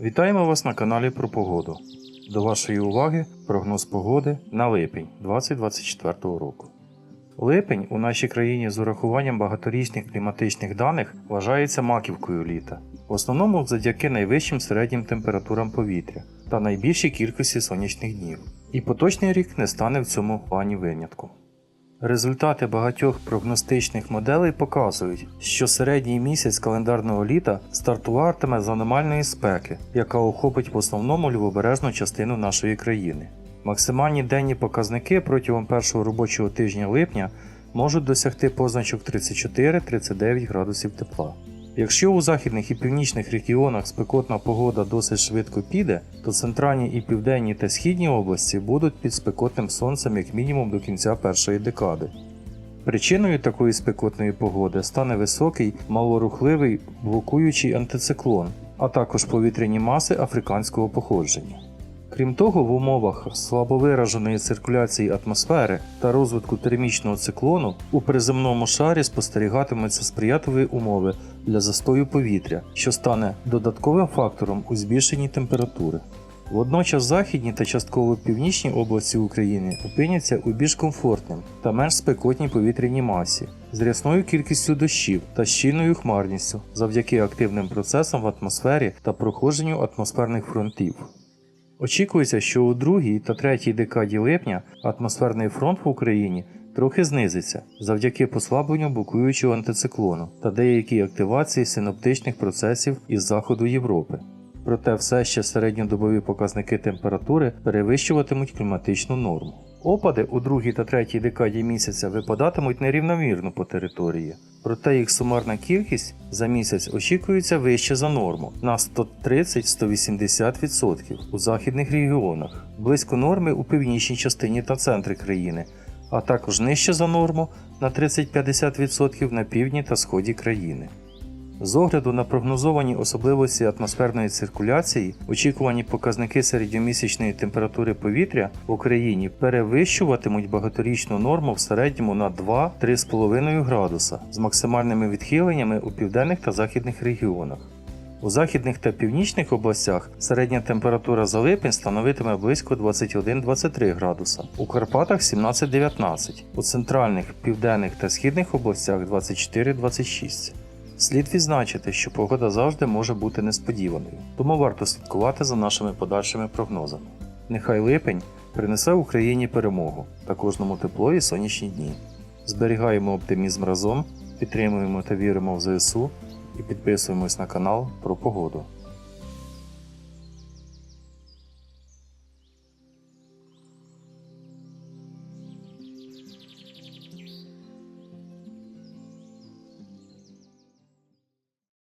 Вітаємо вас на каналі про погоду. До вашої уваги прогноз погоди на липень 2024 року. Липень у нашій країні з урахуванням багаторічних кліматичних даних вважається маківкою літа, в основному завдяки найвищим середнім температурам повітря та найбільшій кількості сонячних днів. І поточний рік не стане в цьому плані винятком. Результати багатьох прогностичних моделей показують, що середній місяць календарного літа стартуватиме з аномальної спеки, яка охопить в основному лівобережну частину нашої країни. Максимальні денні показники протягом першого робочого тижня липня можуть досягти позначок 34-39 градусів тепла. Якщо у західних і північних регіонах спекотна погода досить швидко піде, то центральні і південні та східні області будуть під спекотним сонцем як мінімум до кінця першої декади. Причиною такої спекотної погоди стане високий, малорухливий блокуючий антициклон, а також повітряні маси африканського походження. Крім того, в умовах слабовираженої циркуляції атмосфери та розвитку термічного циклону у приземному шарі спостерігатимуться сприятливі умови для застою повітря, що стане додатковим фактором у збільшенні температури. Водночас західні та частково північні області України опиняться у більш комфортним та менш спекотній повітряній масі, з рясною кількістю дощів та щільною хмарністю завдяки активним процесам в атмосфері та проходженню атмосферних фронтів. Очікується, що у другій та третій декаді липня атмосферний фронт в Україні трохи знизиться завдяки послабленню букуючого антициклону та деякій активації синоптичних процесів із заходу Європи. Проте все ще середньодобові показники температури перевищуватимуть кліматичну норму. Опади у другій та третій декаді місяця випадатимуть нерівномірно по території, проте їх сумарна кількість за місяць очікується вище за норму на 130-180% у західних регіонах, близько норми у північній частині та центрі країни, а також нижче за норму на 30-50% на півдні та сході країни. З огляду на прогнозовані особливості атмосферної циркуляції, очікувані показники середньомісячної температури повітря в Україні перевищуватимуть багаторічну норму в середньому на 2-3,5 градуса з максимальними відхиленнями у південних та західних регіонах. У західних та північних областях середня температура за липень становитиме близько 21-23 градуса, у Карпатах 17-19, у центральних, південних та східних областях 24-26. Слід відзначити, що погода завжди може бути несподіваною, тому варто слідкувати за нашими подальшими прогнозами. Нехай липень принесе Україні перемогу та кожному тепло і сонячні дні. Зберігаємо оптимізм разом, підтримуємо та віримо в ЗСУ і підписуємось на канал про погоду.